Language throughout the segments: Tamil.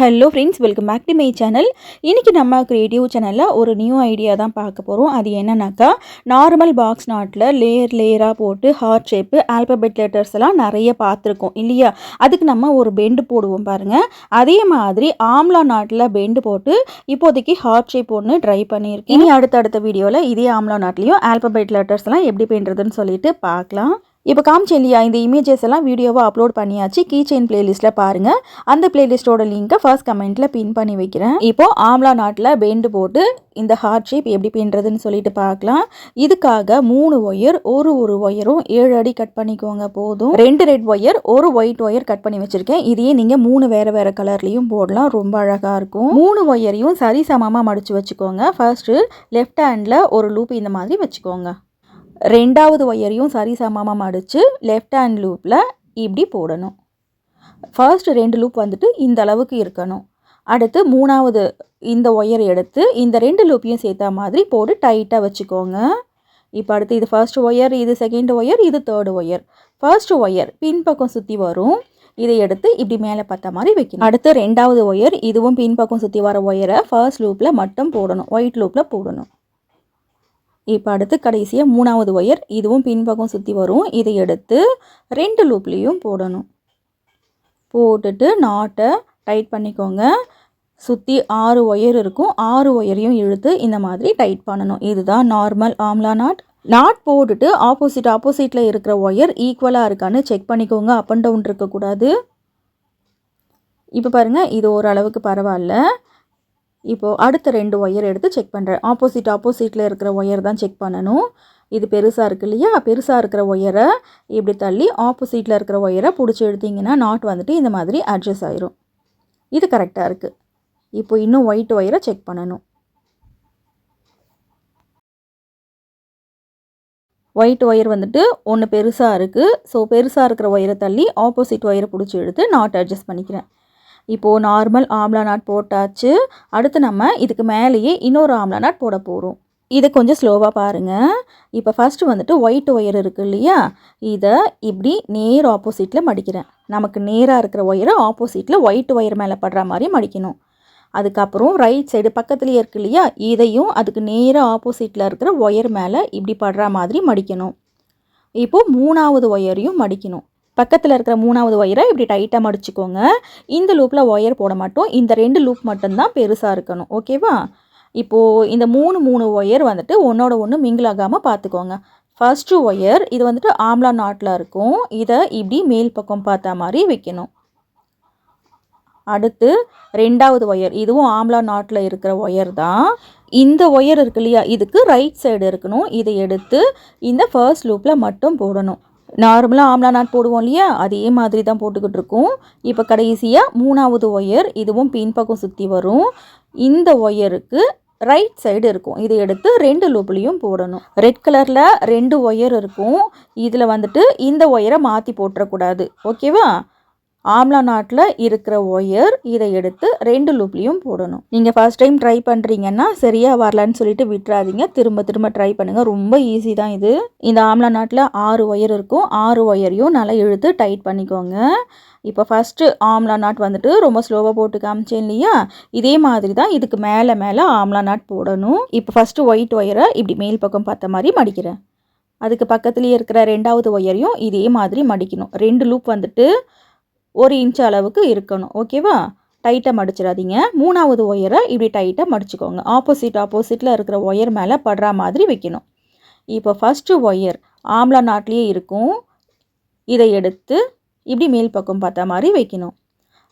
Hello friends welcome back to my channel இன்றைக்கி நம்ம க்ரியேட்டிவ் சேனலில் ஒரு நியூ ஐடியா தான் பார்க்க போகிறோம் அது என்னன்னாக்கா நார்மல் பாக்ஸ் நாட்டில் லேயர் லேயராக போட்டு ஹார்ட் ஷேப்பு ஆல்பபெட் லெட்டர்ஸ் எல்லாம் நிறைய பார்த்துருக்கோம் இல்லையா? அதுக்கு நம்ம ஒரு பெண்டு போடுவோம் பாருங்கள் அதே மாதிரி ஆம்லா நாட்டில் பெண்டு போட்டு இப்போதைக்கு ஹார்ட் ஷேப் ஒன்று ட்ரை பண்ணியிருக்கேன். இனி அடுத்தடுத்த வீடியோவில் இதே ஆம்லா நாட்லேயும் ஆல்பபெட் லெட்டர்ஸ்லாம் எப்படி பண்ணுறதுன்னு சொல்லிட்டு பார்க்கலாம். இப்போ காமிச்சேன் இல்லையா இந்த இமேஜஸ் எல்லாம் வீடியோவாக அப்லோட் பண்ணியாச்சு. கீ செயின் பிளேலிஸ்ட்டில் பாருங்கள் அந்த பிளேலிஸ்ட்டோட லிங்க்கை ஃபர்ஸ்ட் கமெண்ட்டில் பின் பண்ணி வைக்கிறேன். இப்போது ஆம்லா நாட்டில் பெண்டு போட்டு இந்த ஹார்ட் ஷேப் எப்படி பின்னுறதுன்னு சொல்லிட்டு பார்க்கலாம். இதுக்காக மூணு ஒயர் ஒரு ஒரு ஒயரும் ஏழு அடி கட் பண்ணிக்கோங்க போதும். ரெண்டு ரெட் ஒயர் ஒரு ஒயிட் ஒயர் கட் பண்ணி வச்சுருக்கேன். இதையே நீங்கள் மூணு வேறு வேறு கலர்லேயும் போடலாம். ரொம்ப அழகாக இருக்கும். மூணு ஒயரையும் சரி சமமாக மடித்து வச்சுக்கோங்க. ஃபர்ஸ்ட்டு லெஃப்ட் ஹேண்டில் ஒரு லூப் இந்த மாதிரி வச்சுக்கோங்க. ரெண்டாவது ஒயரையும் சரி சமமாக மடித்து லெஃப்ட் ஹேண்ட் லூப்பில் இப்படி போடணும். ஃபர்ஸ்ட் ரெண்டு லூப் வந்துட்டு இந்த அளவுக்கு இருக்கணும். அடுத்து மூணாவது இந்த ஒயர் எடுத்து இந்த ரெண்டு லூப்பையும் சேர்த்த மாதிரி போட்டு டைட்டாக வச்சுக்கோங்க. இப்போ அடுத்து இது ஃபர்ஸ்ட் ஒயர் இது செகண்ட் ஒயர் இது தேர்டு ஒயர். ஃபர்ஸ்ட் ஒயர் பின்பக்கம் சுற்றி வரும். இதை எடுத்து இப்படி மேலே பார்த்த மாதிரி வைக்கணும். அடுத்து ரெண்டாவது ஒயர் இதுவும் பின்பக்கம் சுற்றி வர ஒயரை ஃபர்ஸ்ட் லூப்பில் மட்டும் போடணும். ஒயிட் லூப்பில் போடணும். இப்போ அடுத்து கடைசியாக மூணாவது ஒயர் இதுவும் பின்பக்கம் சுற்றி வரும். இதை எடுத்து ரெண்டு லூப்லேயும் போடணும். போட்டுட்டு நாட்டை டைட் பண்ணிக்கோங்க. சுற்றி ஆறு ஒயர் இருக்கும். ஆறு ஒயரையும் இழுத்து இந்த மாதிரி டைட் பண்ணணும். இதுதான் நார்மல் ஆம்லா நாட் நாட் போட்டுட்டு ஆப்போசிட் ஆப்போசிட்டில் இருக்கிற ஒயர் ஈக்குவலாக இருக்கான்னு செக் பண்ணிக்கோங்க. அப் அண்ட் டவுன் இருக்கக்கூடாது. இப்போ பாருங்கள் இது ஓரளவுக்கு பரவாயில்ல. இப்போது அடுத்த ரெண்டு ஒயர் எடுத்து செக் பண்ணுறேன் ஆப்போசிட் ஆப்போசிட்டில் இருக்கிற ஒயர் தான் செக் பண்ணணும். இது பெருசாக இருக்கு இல்லையா? பெருசாக இருக்கிற ஒயரை இப்படி தள்ளி ஆப்போசிட்டில் இருக்கிற ஒயரை பிடிச்சி எடுத்திங்கன்னா நாட் வந்துட்டு இந்த மாதிரி அட்ஜஸ்ட் ஆயிரும். இது கரெக்டாக இருக்குது இப்போ இன்னும் ஒயிட் ஒயரை செக் பண்ணணும். ஒயிட் ஒயர் வந்துட்டு ஒன்று பெருசாக இருக்குது ஸோ பெருசாக இருக்கிற ஒயரை தள்ளி ஆப்போசிட் ஒயரை பிடிச்சி எடுத்து நாட் அட்ஜஸ்ட் பண்ணிக்கிறேன். இப்போது நார்மல் ஆம்லா நாட் போட்டாச்சு. அடுத்து நம்ம இதுக்கு மேலேயே இன்னொரு ஆம்லா நாட் போட போகிறோம் இதை கொஞ்சம் ஸ்லோவாக பாருங்கள் இப்போ ஃபஸ்ட்டு வந்துட்டு ஒயிட் ஒயர் இருக்குது இல்லையா? இதை இப்படி நேர் ஆப்போசிட்டில் மடிக்கிறேன். நமக்கு நேராக இருக்கிற ஒயரை ஆப்போசிட்டில் ஒயிட் ஒயர் மேலே படுற மாதிரி மடிக்கணும். அதுக்கப்புறம் ரைட் சைடு பக்கத்துலேயே இருக்கு இல்லையா? இதையும் அதுக்கு நேராக ஆப்போசிட்டில் இருக்கிற ஒயர் மேலே இப்படி படுற மாதிரி மடிக்கணும். இப்போது மூணாவது ஒயரையும் மடிக்கணும். பக்கத்தில் இருக்கிற மூணாவது ஒயரை இப்படி டைட்டாக மடிச்சுக்கோங்க. இந்த லூப்பில் ஒயர் போட மாட்டோம். இந்த ரெண்டு லூப் மட்டும்தான் பெருசாக இருக்கணும். ஓகேவா இப்போது இந்த மூணு மூணு ஒயர் வந்துட்டு ஒன்றோட ஒன்று மிங்கிள் ஆகாமல் பார்த்துக்கோங்க ஃபஸ்ட்டு ஒயர் இது வந்துட்டு ஆம்லா நாட்டில் இருக்கும். இதை இப்படி மேல் பக்கம் பார்த்த மாதிரி வைக்கணும். அடுத்து ரெண்டாவது ஒயர் இதுவும் ஆம்லா நாட்டில் இருக்கிற ஒயர் தான். இந்த ஒயர் இருக்கு இல்லையா? இதுக்கு ரைட் சைடு இருக்கணும். இதை எடுத்து இந்த ஃபர்ஸ்ட் லூப்பில் மட்டும் போடணும். நார்மலாக ஆம்லா நாட் போடுவோம் இல்லையா? அதே மாதிரி தான் போட்டுக்கிட்டு இருக்கோம். இப்போ கடைசியாக மூணாவது ஒயர் இதுவும் பின்பக்கம் சுற்றி வரும். இந்த ஒயருக்கு ரைட் சைடு இருக்கும். இதை எடுத்து ரெண்டு லூப்லேயும் போடணும். ரெட் கலரில் ரெண்டு ஒயர் இருக்கும். இதில் வந்துட்டு இந்த ஒயரை மாற்றி போட்டுறக்கூடாது. ஓகேவா ஆம்லா நாட்டில் இருக்கிற ஒயர் இதை எடுத்து ரெண்டு லூப்லேயும் போடணும். நீங்கள் ஃபஸ்ட் டைம் ட்ரை பண்ணுறீங்கன்னா சரியாக வரலன்னு சொல்லிட்டு விட்டுறாதீங்க. திரும்ப திரும்ப ட்ரை பண்ணுங்கள் ரொம்ப ஈஸி தான் இது. இந்த ஆம்லா நாட்டில் ஆறு ஒயர் இருக்கும். ஆறு ஒயரையும் நல்லா இழுத்து டைட் பண்ணிக்கோங்க. இப்போ ஃபஸ்ட்டு ஆம்லா நாட் வந்துட்டு ரொம்ப ஸ்லோவாக போட்டு காமிச்சேன் இல்லையா? இதே மாதிரி தான் இதுக்கு மேலே மேலே ஆம்லா நாட் போடணும். இப்போ ஃபஸ்ட்டு ஒயிட் ஒயரை இப்படி மேல் பக்கம் பார்த்த மாதிரி மடிக்கிறேன். அதுக்கு பக்கத்துலேயே இருக்கிற ரெண்டாவது ஒயரையும் இதே மாதிரி மடிக்கணும். ரெண்டு லூப் வந்துட்டு ஒரு இன்ச் அளவுக்கு இருக்கணும். ஓகேவா டைட்டாக மடிச்சிடாதீங்க. மூணாவது ஒயரை இப்படி டைட்டாக மடிச்சுக்கோங்க. ஆப்போசிட் ஆப்போசிட்டில் இருக்கிற ஒயர் மேலே படுற மாதிரி வைக்கணும். இப்போ ஃபஸ்ட்டு ஒயர் ஆம்லா நாட்லேயே இருக்கும். இதை எடுத்து இப்படி மேல் பக்கம் பார்த்த மாதிரி வைக்கணும்.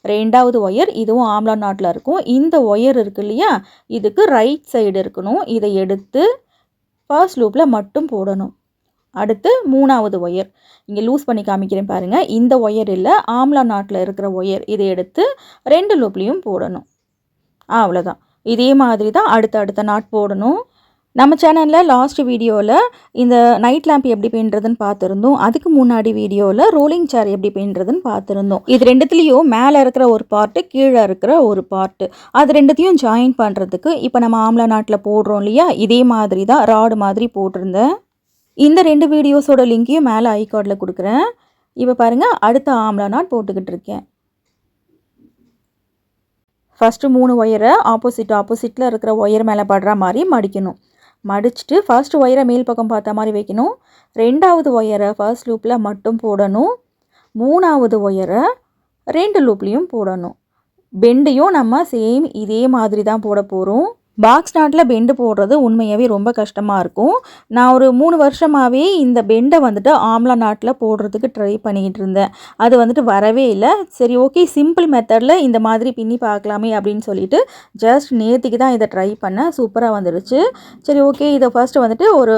ரெண்டாவது ஒயர் இதுவும் ஆம்லா நாட்டில் இருக்கும். இந்த ஒயர் இருக்கு இல்லையா? இதுக்கு ரைட் சைடு இருக்கணும். இதை எடுத்து ஃபர்ஸ்ட் லூப்பில் மட்டும் போடணும். அடுத்து மூணாவது ஒயர். இங்கே லூஸ் பண்ணி காமிக்கிறேன் பாருங்கள் இந்த ஒயர் இல்லை ஆம்லா நாட்டில் இருக்கிற ஒயர். இதை எடுத்து ரெண்டு லூப்லேயும் போடணும். அவ்வளோதான் இதே மாதிரி தான் அடுத்த அடுத்த நாட் போடணும். நம்ம சேனலில் லாஸ்ட் வீடியோவில் இந்த நைட் லேம்ப் எப்படி பின்னுறதுன்னு பார்த்துருந்தோம். அதுக்கு முன்னாடி வீடியோவில் ரோலிங் சேர் எப்படி பின்னுறதுன்னு பார்த்துருந்தோம். இது ரெண்டுத்துலேயும் மேலே இருக்கிற ஒரு பார்ட்டு கீழே இருக்கிற ஒரு பார்ட்டு அது ரெண்டுத்தையும் ஜாயின் பண்ணுறதுக்கு இப்போ நம்ம ஆம்லா நாட்டில் போடுறோம் இல்லையா? இதே மாதிரி தான் ராடு மாதிரி போட்டிருந்தேன். இந்த ரெண்டு வீடியோஸோட லிங்க்கையும் மேலே ஐகார்டில் கொடுக்குறேன். இப்போ பாருங்கள் அடுத்த ஆம்லா நாட் போட்டுக்கிட்டு இருக்கேன். ஃபஸ்ட்டு மூணு ஒயரை ஆப்போசிட் ஆப்போசிட்டில் இருக்கிற ஒயர் மேலே படுற மாதிரி மடிக்கணும். மடிச்சுட்டு ஃபர்ஸ்ட் ஒயரை மேல் பக்கம் பார்த்த மாதிரி வைக்கணும். ரெண்டாவது ஒயரை ஃபர்ஸ்ட் லூப்பில் மட்டும் போடணும். மூணாவது ஒயரை ரெண்டு லூப்லேயும் போடணும். பெண்டையும் நம்ம சேம் இதே மாதிரி தான் போட போகிறோம் பாக்ஸ் நாட்டில் பெண்டு போடுறது உண்மையாகவே ரொம்ப கஷ்டமாக இருக்கும். நான் ஒரு மூணு வருஷமாகவே இந்த பெண்டை வந்துட்டு ஆம்லா நாட்டில் போடுறதுக்கு ட்ரை பண்ணிக்கிட்டு இருந்தேன். அது வந்துட்டு வரவே இல்லை. சரி ஓகே சிம்பிள் மெத்தடில் இந்த மாதிரி பின்னி பார்க்கலாமே அப்படின்னு சொல்லிட்டு ஜஸ்ட் நேற்றுக்கு தான் இதை ட்ரை பண்ணேன். சூப்பராக வந்துருச்சு. சரி ஓகே இதை ஃபஸ்ட்டு வந்துட்டு ஒரு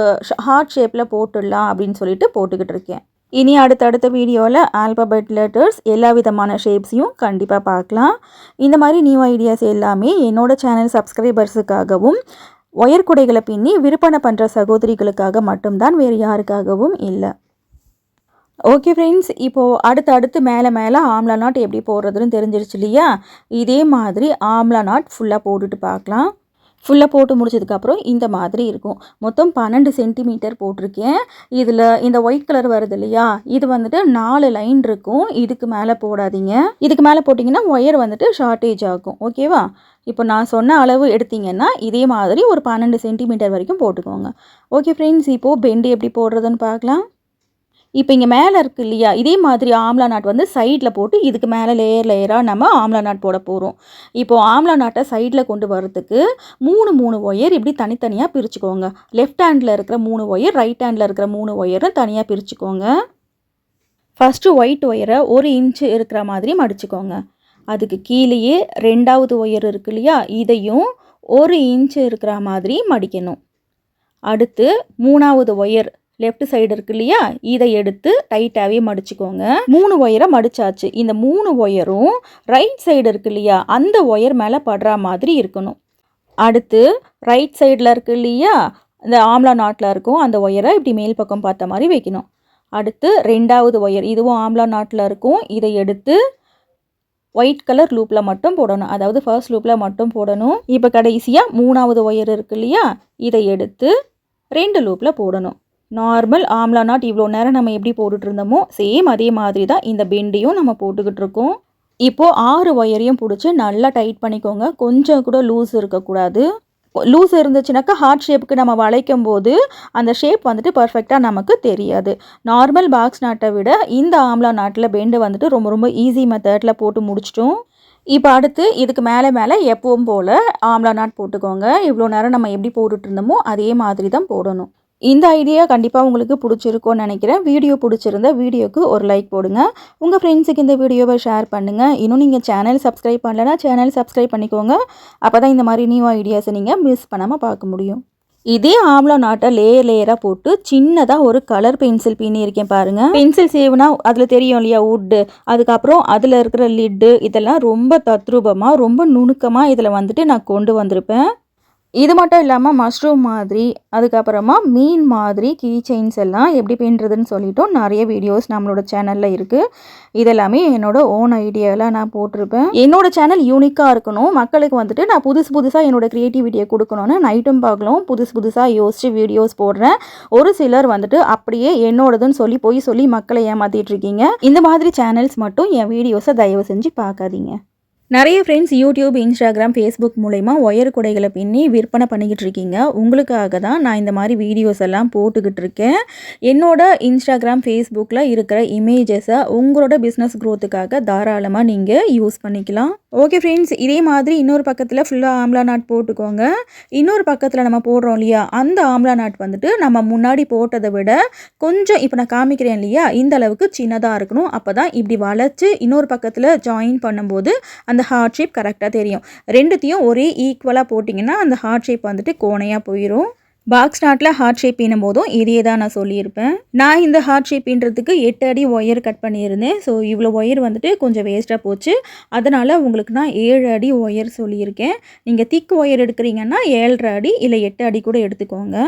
ஹார்ட் ஷேப்பில் போட்டுடலாம் அப்படின்னு சொல்லிட்டு போட்டுக்கிட்டு இருக்கேன். இனி அடுத்தடுத்த வீடியோவில் ஆல்பபெட் லெட்டர்ஸ் எல்லா விதமான ஷேப்ஸையும் கண்டிப்பாக பார்க்கலாம். இந்த மாதிரி நியூ ஐடியாஸ் எல்லாமே என்னோட சேனல் சப்ஸ்கிரைபர்ஸுக்காகவும் ஒயர் குடைகளை பின்னி விற்பனை பண்ணுற சகோதரிகளுக்காக மட்டும்தான் வேறு யாருக்காகவும் இல்லை. ஓகே ஃப்ரெண்ட்ஸ் இப்போது அடுத்து அடுத்து மேலே மேலே ஆம்லா நாட் எப்படி போடுறதுன்னு தெரிஞ்சிருச்சு இல்லையா? இதே மாதிரி ஆம்லா நாட் ஃபுல்லாக போட்டுட்டு பார்க்கலாம். ஃபுல்லாக போட்டு முடிச்சதுக்கப்புறம் இந்த மாதிரி இருக்கும். மொத்தம் பன்னெண்டு சென்டிமீட்டர் போட்டிருக்கேன். இதில் இந்த ஒயிட் கலர் வருது இல்லையா? இது வந்துட்டு நாலு லைன் இருக்கும். இதுக்கு மேலே போடாதீங்க. இதுக்கு மேலே போட்டிங்கன்னா ஒயர் வந்துட்டு ஷார்ட்டேஜ் ஆகும். ஓகேவா இப்போ நான் சொன்ன அளவு எடுத்தீங்கன்னா இதே மாதிரி ஒரு பன்னெண்டு சென்டிமீட்டர் வரைக்கும் போட்டுக்கோங்க. ஓகே ஃப்ரெண்ட்ஸ் இப்போது பெண்டு எப்படி போடுறதுன்னு பார்க்கலாம். இப்போ இங்கே மேலே இருக்குது இல்லையா? இதே மாதிரி ஆம்லா நாட் வந்து சைடில் போட்டு இதுக்கு மேலே லேயர் லேயராக நம்ம ஆம்லா நாட் போட போகிறோம் இப்போது ஆம்லா நாட்டை சைடில் கொண்டு வரதுக்கு மூணு மூணு ஒயர் இப்படி தனித்தனியாக பிரிச்சுக்கோங்க. லெஃப்ட் ஹேண்டில் இருக்கிற மூணு ஒயர் ரைட் ஹேண்டில் இருக்கிற மூணு ஒயரும் தனியாக பிரிச்சுக்கோங்க. ஃபஸ்ட்டு ஒயிட் ஒயரை ஒரு இன்ச்சு இருக்கிற மாதிரி மடிச்சுக்கோங்க. அதுக்கு கீழேயே ரெண்டாவது ஒயர் இருக்கு இல்லையா? இதையும் ஒரு இன்ச்சு இருக்கிற மாதிரி மடிக்கணும். அடுத்து மூணாவது ஒயர் லெஃப்ட் சைடு இருக்கு இல்லையா? இதை எடுத்து டைட்டாகவே மடிச்சுக்கோங்க. மூணு ஒயரை மடிச்சாச்சு. இந்த மூணு ஒயரும் ரைட் சைடு இருக்கு இல்லையா? அந்த ஒயர் மேலே படுற மாதிரி இருக்கணும். அடுத்து ரைட் சைடில் இருக்கு இல்லையா? இந்த ஆம்லா நாட்டில் இருக்கும். அந்த ஒயரை இப்படி மேல் பக்கம் பார்த்த மாதிரி வைக்கணும். அடுத்து ரெண்டாவது ஒயர் இதுவும் ஆம்லா நாட்டில் இருக்கும். இதை எடுத்து ஒயிட் கலர் லூப்பில் மட்டும் போடணும். அதாவது ஃபர்ஸ்ட் லூப்பில் மட்டும் போடணும். இப்போ கடைசியாக மூணாவது ஒயர் இருக்கு இல்லையா? இதை எடுத்து ரெண்டு லூப்பில் போடணும். நார்மல் ஆம்லா நாட் இவ்வளோ நேரம் நம்ம எப்படி போட்டுட்ருந்தோமோ சேம் அதே மாதிரி தான் இந்த பெண்டையும் நம்ம போட்டுக்கிட்டு இருக்கோம் இப்போது ஆறு ஒயரையும் பிடிச்சி நல்லா டைட் பண்ணிக்கோங்க. கொஞ்சம் கூட லூஸ் இருக்கக்கூடாது. லூஸ் இருந்துச்சுனாக்கா ஹார்ட் ஷேப்புக்கு நம்ம வளைக்கும் போது அந்த ஷேப் வந்துட்டு பர்ஃபெக்டாக நமக்கு தெரியாது. நார்மல் பாக்ஸ் நாட்டை விட இந்த ஆம்லா நாட்டில் பெண்டு வந்துட்டு ரொம்ப ரொம்ப ஈஸி மெத்தடில் போட்டு முடிச்சிட்டோம். இப்போ அடுத்து இதுக்கு மேலே மேலே எப்பவும் போல் ஆம்லா நாட் போட்டுக்கோங்க. இவ்வளோ நேரம் நம்ம எப்படி போட்டுட்டு இருந்தோமோ அதே மாதிரி தான் போடணும். இந்த ஐடியா கண்டிப்பாக உங்களுக்கு பிடிச்சிருக்கும்னு நினைக்கிறேன். வீடியோ பிடிச்சிருந்தா வீடியோக்கு ஒரு லைக் போடுங்க. உங்கள் ஃப்ரெண்ட்ஸுக்கு இந்த வீடியோவை ஷேர் பண்ணுங்கள் இன்னும் நீங்கள் சேனல் சப்ஸ்கிரைப் பண்ணலைன்னா சேனல் சப்ஸ்கிரைப் பண்ணிக்கோங்க. அப்போ தான் இந்த மாதிரி நியூ ஐடியாஸை நீங்கள் மிஸ் பண்ணாமல் பார்க்க முடியும். இதே ஆம்லா நாட்டை லேயர் லேயராக போட்டு சின்னதாக ஒரு கலர் பென்சில் பின்னியிருக்கேன் பாருங்கள் பென்சில் சேவ்னா அதில் தெரியும் இல்லையா? வுட்டு அதுக்கப்புறம் அதில் இருக்கிற லிட்டு இதெல்லாம் ரொம்ப தத்ரூபமாக ரொம்ப நுணுக்கமாக இதில் வந்துட்டு நான் கொண்டு வந்திருப்பேன். இது மட்டும் இல்லாமல் மஷ்ரூம் மாதிரி அதுக்கப்புறமா மீன் மாதிரி கீ செயின்ஸ் எல்லாம் எப்படி பின்னுறதுன்னு சொல்லிட்டும் நிறைய வீடியோஸ் நம்மளோட சேனலில் இருக்குது இதெல்லாமே என்னோட ஓன் ஐடியாவில் நான் போட்டிருப்பேன். என்னோட சேனல் யூனிக்காக இருக்கணும். மக்களுக்கு வந்துட்டு நான் புதுசு புதுசாக என்னோடய க்ரியேட்டிவிட்டியை கொடுக்கணும்னு நைட்டும் பார்க்கலாம். புதுசு புதுசாக யோசித்து வீடியோஸ் போடுறேன். ஒரு சிலர் வந்துட்டு அப்படியே என்னோடதுன்னு சொல்லி போய் சொல்லி மக்களை ஏமாற்றிட்டு இருக்கீங்க. இந்த மாதிரி சேனல்ஸ் மட்டும் என் வீடியோஸை தயவு செஞ்சு பார்க்காதீங்க. நிறைய ஃப்ரெண்ட்ஸ் யூடியூப் இன்ஸ்டாகிராம் ஃபேஸ்புக் மூலயமா ஒயர் குடைகளை பின்னி விற்பனை பண்ணிக்கிட்டு இருக்கீங்க. உங்களுக்காக தான் நான் இந்த மாதிரி வீடியோஸ் எல்லாம் போட்டுக்கிட்டு இருக்கேன். என்னோட இன்ஸ்டாகிராம் ஃபேஸ்புக்கில் இருக்கிற இமேஜஸை உங்களோட பிஸ்னஸ் க்ரோத்துக்காக தாராளமாக நீங்கள் யூஸ் பண்ணிக்கலாம். ஓகே ஃப்ரெண்ட்ஸ் இதே மாதிரி இன்னொரு பக்கத்தில் ஃபுல்லாக ஆம்லா நாட் போட்டுக்கோங்க. இன்னொரு பக்கத்தில் நம்ம போடுறோம் இல்லையா அந்த ஆம்லா நாட் வந்துட்டு நம்ம முன்னாடி போட்டதை விட கொஞ்சம் இப்போ நான் காமிக்கிறேன் இல்லையா இந்த அளவுக்கு சின்னதாக இருக்கணும். அப்போ தான் இப்படி வளைச்சி இன்னொரு பக்கத்தில் ஜாயின் பண்ணும்போது அந்த அந்த ஹார்ட் ஷேப் கரெக்டாக தெரியும். ரெண்டுத்தையும் ஒரே ஈக்குவலாக போட்டிங்கன்னா அந்த ஹார்ட் ஷேப் வந்துட்டு கோணையாக போயிடும் பாக்ஸ் நாட்டில் ஹார்ட் ஷேப் பின்னும் போதும் இதே தான் நான் சொல்லியிருப்பேன். நான் இந்த ஹார்ட் ஷேப் பின்னுறதுக்கு எட்டு அடி ஒயர் கட் பண்ணியிருந்தேன். ஸோ இவ்வளோ ஒயர் வந்துட்டு கொஞ்சம் வேஸ்ட்டாக போச்சு. அதனால் உங்களுக்கு நான் ஏழு அடி ஒயர் சொல்லியிருக்கேன். நீங்கள் திக் ஒயர் எடுக்கிறீங்கன்னா ஏழரை அடி இல்லை எட்டு அடி கூட எடுத்துக்கோங்க.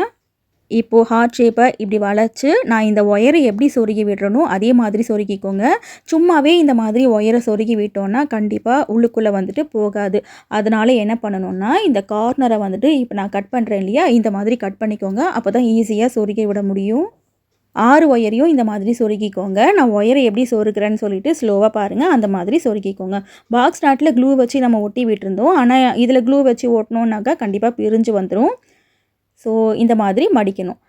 இப்போது ஹார்ட் ஷேப்பை இப்படி வளைச்சி நான் இந்த ஒயரை எப்படி சொருகி விடுறனோ அதே மாதிரி சொருகிக்கோங்க. சும்மாவே இந்த மாதிரி ஒயரை சொருகி விட்டோன்னா கண்டிப்பாக உள்ளுக்குள்ளே வந்துட்டு போகாது. அதனால் என்ன பண்ணணும்னா இந்த கார்னரை வந்துட்டு இப்போ நான் கட் பண்ணுறேன் இல்லையா இந்த மாதிரி கட் பண்ணிக்கோங்க. அப்போ தான் ஈஸியாக சொருகி விட முடியும். ஆறு ஒயரையும் இந்த மாதிரி சொருகிக்கோங்க. நான் ஒயரை எப்படி சொருக்கிறேன்னு சொல்லிட்டு ஸ்லோவாக பாருங்கள் அந்த மாதிரி சொருகிக்கோங்க. பாக்ஸ் நாட்டில் க்ளூ வச்சு நம்ம ஒட்டி விட்டுருந்தோம். ஆனால் இதில் க்ளூ வச்சு ஓட்டணுன்னாக்கா கண்டிப்பாக பிரிஞ்சு வந்துடும் ஸோ இந்த மாதிரி மடிக்கணும்.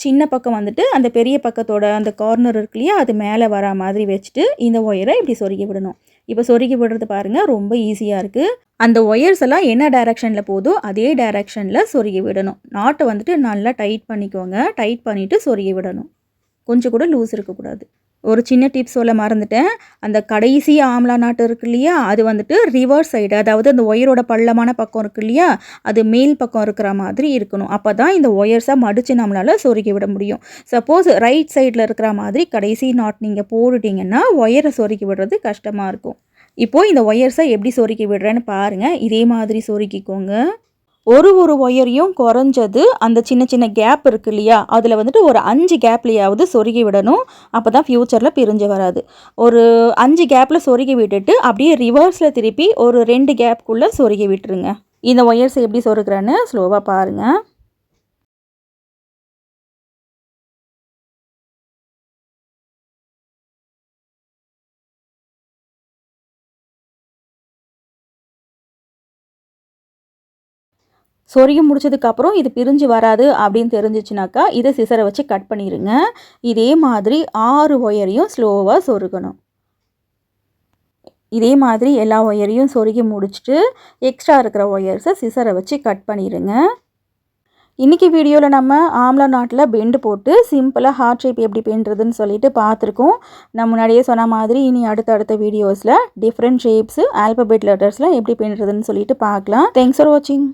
சின்ன பக்கம் வந்துட்டு அந்த பெரிய பக்கத்தோட அந்த கார்னர் இருக்கு இல்லையா அது மேலே வரா மாதிரி வச்சுட்டு இந்த ஒயரை இப்படி சொருகி விடணும். இப்போ சொருகி விடுறது பாருங்கள் ரொம்ப ஈஸியாக இருக்குது அந்த ஒயர்ஸ் எல்லாம் என்ன டைரெக்ஷனில் போதோ அதே டைரெக்ஷனில் சொருகி விடணும். நாட்டை வந்துட்டு நல்லா டைட் பண்ணிக்கோங்க. டைட் பண்ணிவிட்டு சொருகி விடணும். கொஞ்சம் கூட லூஸ் இருக்கக்கூடாது. ஒரு சின்ன டிப்ஸ் சொல்ல மறந்துட்டேன். அந்த கடைசி ஆம்லா நாட்டு இருக்கு இல்லையா அது வந்துட்டு ரிவர்ஸ் சைடு அதாவது அந்த ஒயரோட பள்ளமான பக்கம் இருக்கு இல்லையா அது மேல் பக்கம் இருக்கிற மாதிரி இருக்கணும். அப்போ தான் இந்த ஒயர்ஸை மடித்து நம்மளால் சொருகி விட முடியும். சப்போஸ் ரைட் சைடில் இருக்கிற மாதிரி கடைசி நாட் நீங்கள் போட்டுட்டிங்கன்னா ஒயரை சொருகி விடுறது கஷ்டமாக இருக்கும். இப்போது இந்த ஒயர்ஸை எப்படி சொருக்கி விடுறேன்னு பாருங்கள் இதே மாதிரி சொருக்கிக்கோங்க ஒரு ஒரு ஒயரையும் குறைஞ்சது அந்த சின்ன சின்ன கேப் இருக்கு இல்லையா? அதில் வந்துட்டு ஒரு அஞ்சு கேப்லையாவது சொருகி விடணும். அப்போ தான் ஃப்யூச்சரில் பிரிஞ்சு வராது. ஒரு அஞ்சு கேப்பில் சொருகி விட்டுட்டு அப்படியே ரிவர்ஸில் திருப்பி ஒரு ரெண்டு கேப்புக்குள்ளே சொருகி விட்டுருங்க. இந்த ஒயர்ஸ் எப்படி சொருகிறேன்னு ஸ்லோவாக பாருங்கள் சொருகி முடிச்சதுக்கப்புறம் இது பிரிஞ்சு வராது அப்படின்னு தெரிஞ்சிச்சுனாக்கா இதை சிசரை வச்சு கட் பண்ணிடுங்க இதே மாதிரி ஆறு ஒயரையும் ஸ்லோவாக சொருகணும். இதே மாதிரி எல்லா ஒயரையும் சொருகி முடிச்சுட்டு எக்ஸ்ட்ரா இருக்கிற ஒயர்ஸை சிசரை வச்சு கட் பண்ணிடுங்க இன்றைக்கி வீடியோவில் நம்ம ஆம்லா நாட்டில் பெண்டு போட்டு சிம்பிளாக ஹார்ட் ஷேப் எப்படி பின்னுறதுன்னு சொல்லிட்டு பார்த்துருக்கோம். நான் முன்னாடியே சொன்ன மாதிரி இனி அடுத்த அடுத்த வீடியோஸில் டிஃப்ரெண்ட் ஷேப்ஸு ஆல்பபெட் லெட்டர்ஸில் எப்படி பின்னுறதுன்னு சொல்லிட்டு பார்க்கலாம். தேங்க்ஸ் ஃபார் வாட்சிங்